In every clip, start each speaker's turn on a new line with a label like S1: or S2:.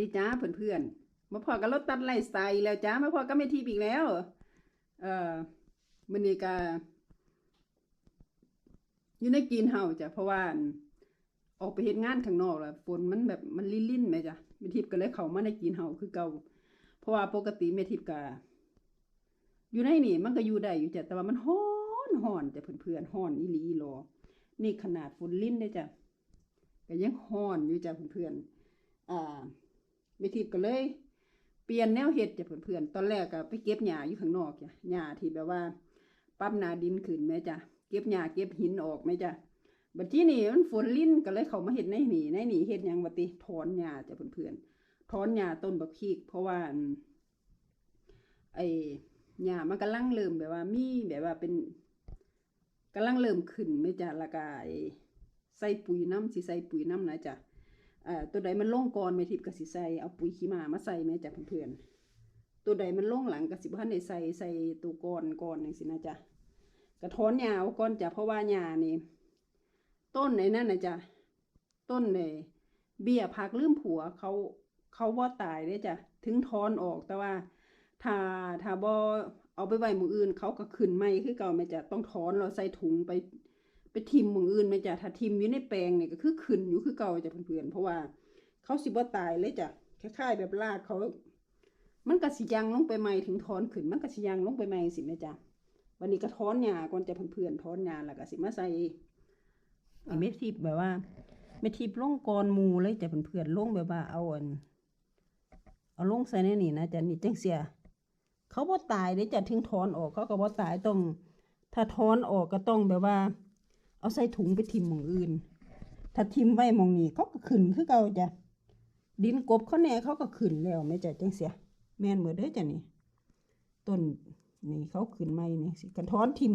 S1: ดีจ้าเพื่อนๆมาพอกับรถตัดไล่สไตล์แล้วจ้ามาพอกับเมทีอีกแล้ว เอ่อมันนี่ก็อยู่ในกรีนเฮาจ้ะเพราะว่าออกไปเฮ็ดงานข้างนอกแล้วฝนมันแบบมันลิ่นๆไหมจ้ะเมทิพก็เลยเข้ามาในกรีนเฮาคือเก่าเพราะว่าปกติเมทิพก็อยู่ในนี่ มันก็อยู่ได้อยู่จ้ะแต่ว่ามันฮ้อนฮ้อนจ้ะเพื่อนๆฮ้อนอีหลีอีหลอนี่ขนาดฝนลิ่นเลยจ้ะก็ยังฮ้อนอยู่จ้ะเพื่อนๆอ่า เมทิพก็เลย เปลี่ยนแนวเฮ็ดจ้ะเพื่อนๆตอนแรกก็ไปเก็บหญ้าอยู่ข้างนอกจ้ะหญ้าที่แบบว่าปั๊บนาดินขึ้นแม่จ้ะเก็บหญ้าเก็บหินออกแม่จ้ะบัดที่นี่มันฝนลิ้นก็เลยเข้ามาเฮ็ดในหนีในหนีเฮ็ดยังบัดติถอนหญ้าจ้ะเพื่อนๆถอนหญ้าต้นบักพริกเพราะว่าไอ้หญ้ามันกำลังเริ่มแบบว่ามีแบบว่าเป็นกำลังเริ่มขึ้นแม่จ้ะล้วก็ไอใส่ปุ๋ยน้ำสิใส่ปุ๋ยน้ำนะจ้ะ อ่าตัวใดมันลงก่อนแม่ทิพย์ก็สิใส่เอาปุ๋ยขี้หมามาใส่แม่จ้ะเพื่อนๆตัวใดมันลงหลังก็สิบ่ทันได้ใส่ใส่ตัวก่อนก่อนจังซี่นะจ๊ะกระถอนหญ้าเอาก่อนจ้ะเพราะว่าหญ้านี่ต้นไอ้นั่นนะจ้ะต้นไอ้เบี้ยพักลืมผัวเขาเขาบ่ตายเด้จ้ะถึงถอนออกแต่ว่าถ้าถ้าบ่เอาไปไว้หมู่อื่น เขาก็ขึ้นใหม่คือเก่าแม่จ้ะต้องถอนเราใส่ถุงไป ไปทิมมองอื่นไหมจ้ะถ้าทิมอยู่ในแปลงเนี่ยก็คือขึ้นอยู่คือเก่าจ้ะเพื่อนๆเพราะว่าเขาสิบ่ตายเลยจ้ะคล้ายๆแบบรากเขา มันก็สิยังลงไปใหม่ถึงถอนขึ้น มันก็สิยังลงไปใหม่สิแม่จ้ะวันนี้ก็ถอนหญ้าก่อนจะเพื่อนๆถอนหญ้าแล้วก็สิมาใส่ไอ้เม็ดทิพแบบว่าเม็ดทิพลงก่อนมูเลยจ้ะเพื่อนๆลงแบบว่าเอาอันเอาลงใส่ในนี่นะจ้ะนี่จังเสียเขาบ่ตายเด้จ้ะถึงถอนออกเขาก็บ่ตายต้อง ถ้าถอนออกก็ต้องแบบว่า เอาใส่ถุงไปทิมหมองอื่น ถ้าทิมไว้หมองนี้เขาก็ขึ้นคือเก่าจ้ะดินกบเขาแน่เขาก็ขึ้นแล้วแม่จ้ะจังเสีย แม่นเหมือนเด้อจ้ะนี่ต้นนี่เขาขึ้นใหม่นี่สิกันถอนทิม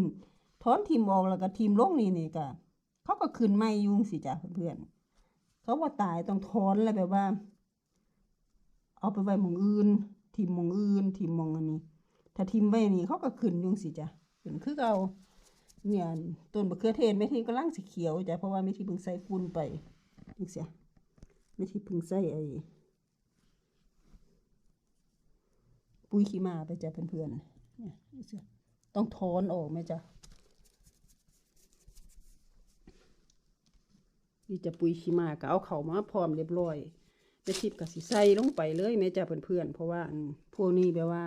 S1: ถอนทิมออกแล้วก็ทิมลงนี่นี่ก็เขาก็ขึ้นใหม่ยุ่งสิจ้ะเพื่อนเขาว่าตายต้องถอนแล้วแบบว่า เอาไปไว้หมองอื่นทิมมองอื่นทิมมองอันนี้ ถ้าทิมไว้นี่เขาก็ขึ้นยุ่งสิจ้ะขึ้นคือเก่า เนี่ยต้นมะเขือเทศไม่ที่กำลังสีเขียวจ้ะเพราะว่าไม่ที่เพิ่งใส่ฝุ่นไปนี่เสียไม่ที่เพิ่งใส่ไอ้ปุ๋ยขี้มาไปจ้ะเพื่อนๆเนี่ยนี่เสียต้องถอนออกไหมจ้ะนี่จะปุ๋ยขี้มาก็เอาเข้ามาพร้อมเรียบร้อยไปทิพกับสีใส่ลงไปเลยแม่จ้ะเพื่อนๆเพราะว่าพวกนี้แบบว่า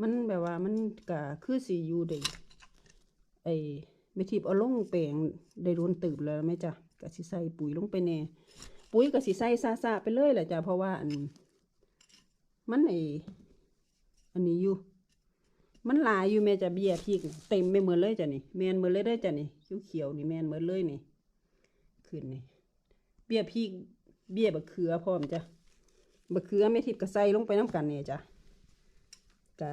S1: มันแบบว่ามันก็คือสีอยู่เด็ ไอ้เมทิบเอาลงแปลงได้โดนตืบแล้วไหมจ้ะก็สิใส่ปุ๋ยลงไปแน่ปุ๋ยก็สิใส่ซาๆไปเลยแหละจ้ะเพราะว่าอันมันไอ้อันนี้อยู่ มันหลายอยู่แม่จ้ะเบี้ยพริกเต็มไปหมดเลยจ้ะนี่แมนหมดเลยได้จ้ะนี่เขียวๆนี่แมนหมดเลยนี่ขึ้นนี่เบี้ยพริกเบี้ยบะเขือพร้อมจ้ะบะเขือแม่ทิพย์ก็ใส่ลงไปน้ำกันเนี่ยจ้ะกะ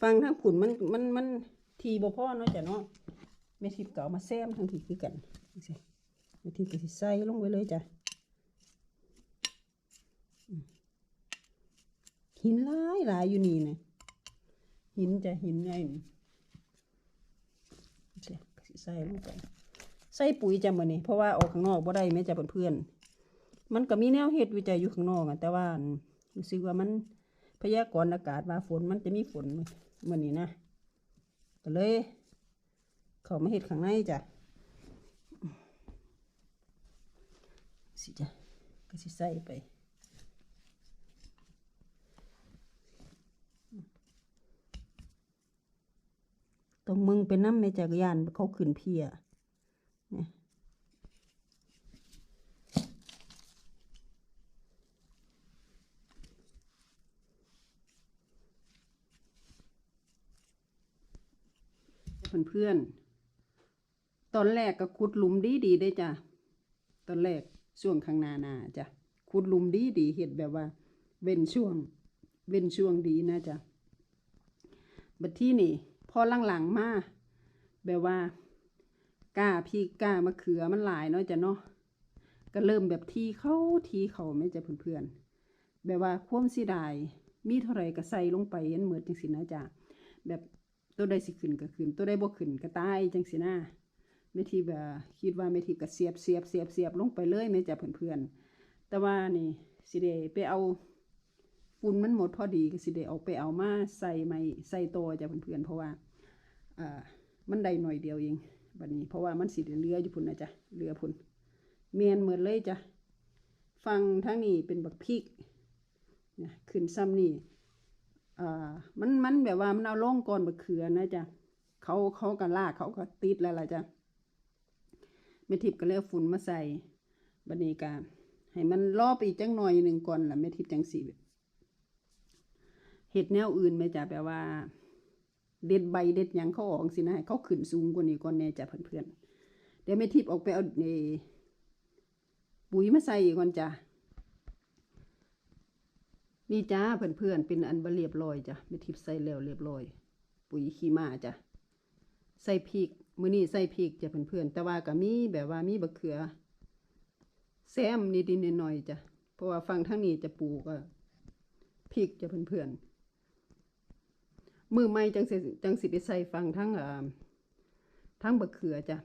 S1: ฟังทั้งขุนมันมันมัน ทีบ่พ่อเนาะจ้ะเนาะแม่ทิพย์ก็เอามาแซมทั้งทีคือกันนี่สิแม่ทิพก็สิใส่ลงไปเลยจ้ะหินหลายหลายอยู่นี่นะหินจะหินใหญ่นี่นี่สิใส่ลงไปใส่ปุ๋ยจ้ะมื้อนี้เพราะว่าออกข้างนอกบ่ได้แม่จ้ะเพื่อนๆมันก็มีแนวเฮ็ดวิจัยอยู่ข้างนอกอะแต่ว่ารู้สึกว่ามันพยากรณ์อากาศว่าฝนมันจะมีฝนมื้อนี้นะ ก็เลย เขามาเห็ดข้างในจ้ะสิจ้ะก็สิใส่ไปตรงมึงเป็นน้ำในจักรยานเขาขึ้นเพียเนี่ย เพื่อนๆ ตอนแรกก็ขุดหลุมดีดีๆได้จ้ะ ตอนแรกช่วงข้างนานาจ้ะ ขุดหลุมดีดีๆเห็ดแบบว่า เว้นช่วง เว้นช่วงดีนะจ้ะ บัดที่นี่พอหลังๆมาแบบว่ากล้าพี่กล้ามะเขือมันหลายเนาะจ้ะเนาะ ก็เริ่มแบบทีเข้าทีเขาไม่จ้ะเพื่อนๆ แบบว่าความสีดายมีเท่าไรก็ใส่ลงไปยันเหมือนจังสินะจ้ะ แบบ ตัวใดสิขึ้นก็ขึ้น ตัวใดบ่ขึ้นก็ตายจังสินะไม่ทีแบบคิดว่าไม่ทีก็เสียบเสียบเสียบเสียบลงไปเลยแม่จะเพื่อนๆแต่ว่านี่สิได้ไปเอาฝุ่นมันหมดพอดีก็สิได้เออกไปเอามาใส่ไม้ใส่ตัวจะเพื่อนๆเพราะว่าอ่ามันได้หน่อยเดียวเองบัดนี้ เพราะว่ามันสิได้เหลืออยู่พุ่นนะจ๊ะเหลือพุ่นเมียนเหมดเลยจ้ะฟังทั้งนี้เป็นบักพริกนะขึ้นซ้ำนี่ อ่ามันมันแบบว่ามันเอาลงก่อนบักเขือนะจ๊ะเขาเขาก็ลากเขาก็ติดแล้วล่ะจ้ะแม่ทิพก็เลยเอาฝุ่นมาใส่บัดนี้ก็ให้มันรอไปอีกจังหน่อยหนึ่งก่อนล่ะแม่ทิพจังสิเห็ดแนวอื่นไหมจ้ะแปลว่า เด็ดใบเด็ดยังเขาออกสินะเขาขึ้นสูงกว่านี้ก่อนแน่จ้ะเพื่อนๆเดี๋ยวแม่ทิพออกไปเอาเอปุ๋ยมาใส่อีกก่อนจ้ะ นี่จ้าเพื่อนๆเป็นอันบะเรียบร้อยจ้ะแม่ทิพใส่แล้วเรียบร้อย ปุ๋ยขี้มาจ้ะใส่พริกมือนี้ใส่พริกจ้ะเพื่อนๆแต่ว่าก็มีแบบว่ามีบะเขือ แซมนิดๆหน่อยจ้ะเพราะว่าฟังทางนี้จะปลูกก็พริกจ้ะเพื่อนๆมือไม่จังสิจังสิได้ใส่ฟังทั้งอ่าทั้งบะเขือจ้ะ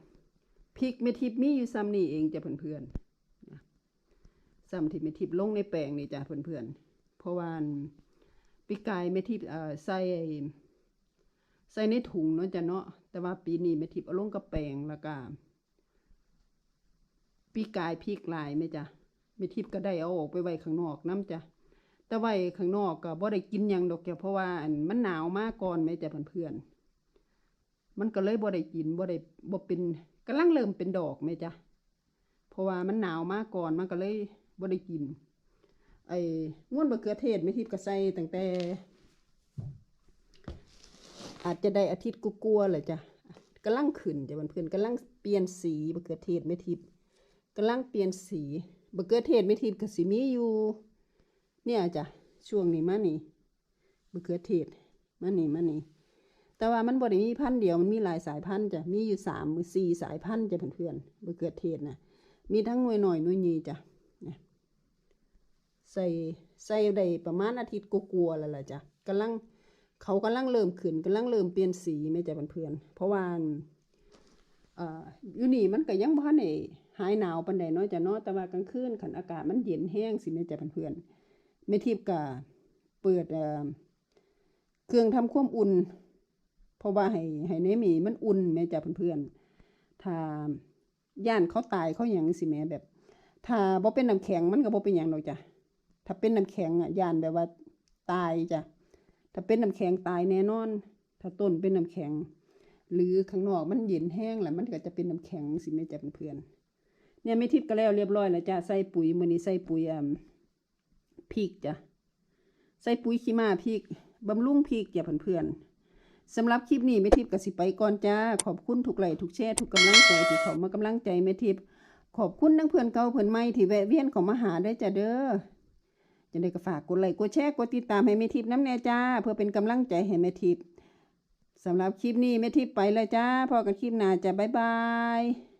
S1: พริกเมทิพมีอยู่ซ้ำนี่เองจ้ะเพื่อนๆนซ้ำที่เมทิพลงในแปลงนี่จ้ะเพื่อนๆ เพราะว่าอันปีกายเม็ดทิพเอ่อใส่ใส่ในถุงเนาะจ้ะเนาะแต่ว่าปีนี้เม็ดทิพเอาลงกับแปงแล้วก็ปีกายพริกลายไหมจ้ะเม็ดทิพก็ได้เอาออกไปไว้ข้างนอกน้ำจ้ะแต่ไว้ข้างนอกก็บ่ได้กินยังดอกแกเพราะว่ามันหนาวมากก่อนแม่จ้ะเพื่อนๆมันก็เลยบ่ได้กินบ่ได้บ่เป็นกำลังเริ่มเป็นดอกแม่จ้ะเพราะว่ามันหนาวมากก่อนมันก็เลยบ่ได้กิน ไอ้ง่วนบะเขือเทศแม่ทิพย์ก็ใส่ตั้งแต่ อาจจะได้อาทิตย์กลัวๆเลยจ้ะกำลังขึ้นจ้ะเพื่อนๆกำลังเปลี่ยนสีบะเขือเทศแม่ทิพย์กำลังเปลี่ยนสีบะเขือเทศแม่ทิพย์ก็สิมีอยู่ เนี่ยจ้ะช่วงนี้มานี่มะเขือเทศมานี่มานี่แต่ว่ามันบ่ได้มีพันธุ์เดียวมันมีหลายสายพันธุ์จ้ะมีอยู่สามหรือสี่สายพันธุ์จ้ะเพื่อนๆมะเขือเทศนะมีทั้งหน่วยหน่อยหน่วยยีจ้ะ ใส่ใส่ได้ประมาณอาทิตย์กลัวๆแล้วล่ะจ้ะกำลังเขากำลังเริ่มขึ้นกำลังเริ่มเปลี่ยนสีแม่จ้ะเพื่อนเพราะว่าอ่ออยู่นี่มันก็ยังบ่ทันได้หายหนาวปานใดเนาะจ้ะเนาะแต่ว่ากลางคืนคันอากาศมันเย็นแห้งสิแม่จ้ะเพื่อนๆแม่ทิพย์ก็เปิดเอ่อเครื่องทำความอุ่น เพราะว่าให้ให้ในมีมันอุ่นแม่จ้ะเพื่อนๆถ้าย่านเขาตายเขาหยังสิแม่แบบ ถ้าบ่เป็นน้ำแข็งมันก็บ่เป็นหยังดอกจ้ะ ถ้าเป็นน้ำแข็งอะย่านแบบว่าตายจ้ะถ้าเป็นน้ำแข็งตายแน่นอน ถ้าต้นเป็นน้ำแข็ง หรือข้างนอกมันเย็นแห้งแล้วมันก็จะเป็นน้ำแข็งสิแม่จ้ะเพื่อนเนี่ยแม่ทิพย์ก็แล้วเรียบร้อยแล้วจ้ะใส่ปุ๋ยมื้อนี้ใส่ปุ๋ยอ่าพริกจ้ะใส่ปุ๋ยขี้มาพริกบำรุงพริกจ้ะเพื่อนๆสำหรับคลิปนี้แม่ทิพย์กสิไปก่อนจ้า ขอบคุณทุกไลค์ทุกแชร์ทุกกำลังใจที่เขามากำลังใจแม่ทิพย์ขอบคุณทั้งเพื่อนเก่าเพื่อนใหม่ที่แวะเวียนเข้ามาหาได้จ้ะเด้อ จะได้ก็ฝากกดไลค์กดแชร์กดติดตามให้เมทิพน้ำแน่จ้า เพื่อเป็นกำลังใจให้เมทิพสำหรับคลิปนี้เมทิพไปแล้วจ้าพอกันคลิปหน้าจ้ะบ๊ายบาย